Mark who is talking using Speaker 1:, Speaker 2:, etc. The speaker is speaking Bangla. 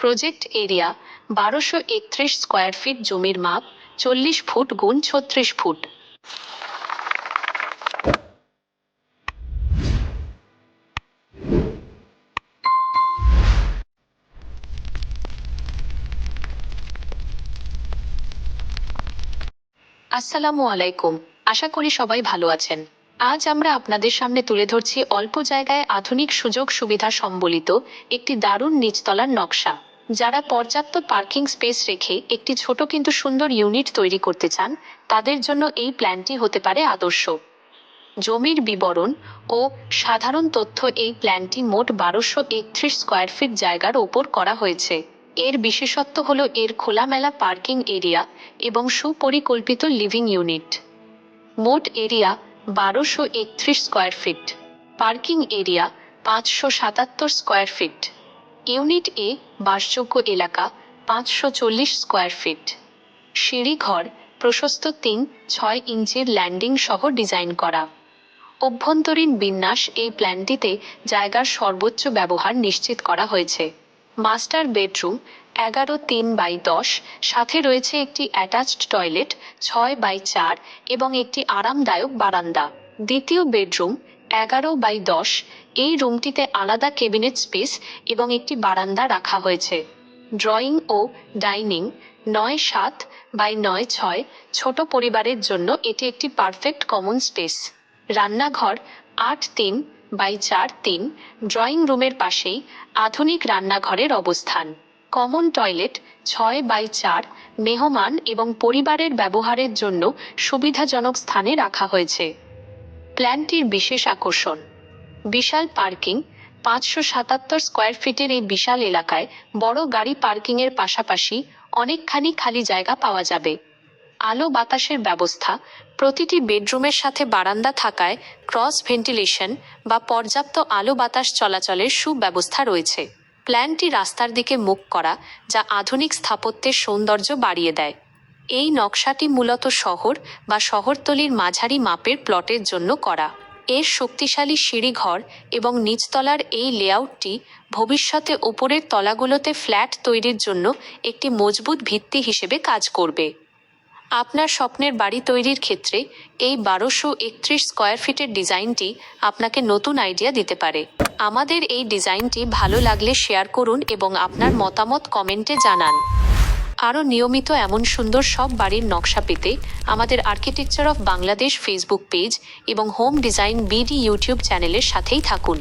Speaker 1: প্রজেক্ট এরিয়া বারোশো একত্রিশ স্কোয়ার ফিট জমির মাপ, চল্লিশ ফুট গুণ ছত্রিশ ফুট। আসসালামু আলাইকুম। আশা করি সবাই ভালো আছেন। আজ আমরা আপনাদের সামনে তুলে ধরছি অল্প জায়গায় আধুনিক সুযোগ সুবিধা সম্বলিত একটি দারুণ নিচতলার নকশা। যারা পর্যাপ্ত পার্কিং স্পেস রেখে একটি ছোট কিন্তু সুন্দর ইউনিট তৈরি করতে চান, তাদের জন্য এই প্ল্যানটি হতে পারে আদর্শ। জমির বিবরণ ও সাধারণ তথ্য এই প্ল্যানটি মোট বারোশো একত্রিশ স্কোয়ার ফিট জায়গার ওপর করা হয়েছে। এর বিশেষত্ব হলো এর খোলামেলা পার্কিং এরিয়া এবং সুপরিকল্পিত লিভিং ইউনিট। মোট এরিয়া বারোশো একত্রিশ স্কোয়ার ফিট। পার্কিং এরিয়া পাঁচশো সাতাত্তর স্কোয়ার ফিট। ইউনিট এ বাসযোগ্য এলাকা পাঁচশো চল্লিশ স্কোয়ার ফিট। সিঁড়িঘর প্রশস্ত তিন, ছয় ইঞ্চির ল্যান্ডিং সহ ডিজাইন করা। অভ্যন্তরীণ বিন্যাস এই প্ল্যানটিতে জায়গার সর্বোচ্চ ব্যবহার নিশ্চিত করা হয়েছে। মাস্টার বেডরুম এগারো তিন বাই দশ, সাথে রয়েছে একটি অ্যাটাচড টয়লেট, ছয় বাই চার এবং একটি আরামদায়ক বারান্দা। দ্বিতীয় বেডরুম এগারো বাই দশ, এই রুমটিতে আলাদা কেবিনেট স্পেস এবং একটি বারান্দা রাখা হয়েছে। ড্রয়িং ও ডাইনিং নয় সাত বাই নয় ছয় ছোট পরিবারের জন্য এটি একটি পারফেক্ট কমন স্পেস রান্নাঘর আট তিন বাই চার তিন ড্রয়িং রুমের পাশেই আধুনিক রান্নাঘরের অবস্থান। কমন টয়লেট ছয় বাই চার মেহমান এবং পরিবারের ব্যবহারের জন্য সুবিধাজনক স্থানে রাখা হয়েছে। প্ল্যানটির বিশেষ আকর্ষণ। বিশাল পার্কিং, পাঁচশো সাতাত্তর স্কোয়ার ফিটের এই বিশাল এলাকায় বড় গাড়ি পার্কিংয়ের পাশাপাশি অনেকখানি খালি জায়গা পাওয়া যাবে। আলো বাতাসের ব্যবস্থা, প্রতিটি বেডরুমের সাথে বারান্দা থাকায় ক্রস ভেন্টিলেশন বা পর্যাপ্ত আলো বাতাস চলাচলের সুব্যবস্থা রয়েছে। প্ল্যানটি রাস্তার দিকে মুখ করা, যা আধুনিক স্থাপত্যের সৌন্দর্য বাড়িয়ে দেয়। এই নকশাটি মূলত শহর বা শহরতলির মাঝারি মাপের প্লটের জন্য করা। এর শক্তিশালী সিঁড়িঘর এবং নিচতলার এই লেআউটটি ভবিষ্যতে ওপরের তলাগুলোতে ফ্ল্যাট তৈরির জন্য একটি মজবুত ভিত্তি হিসেবে কাজ করবে। আপনার স্বপ্নের বাড়ি তৈরির ক্ষেত্রে এই বারোশো একত্রিশ স্কোয়ার ফিটের ডিজাইনটি আপনাকে নতুন আইডিয়া দিতে পারে। আমাদের এই ডিজাইনটি ভালো লাগলে শেয়ার করুন এবং আপনার মতামত কমেন্টে জানান। আরও নিয়মিত এমন সুন্দর সব বাড়ির নকশা পেতে আমাদের architecture of Bangladesh Facebook page এবং হোম ডিজাইন বিডি ইউটিউব চ্যানেলের সাথেই থাকুন।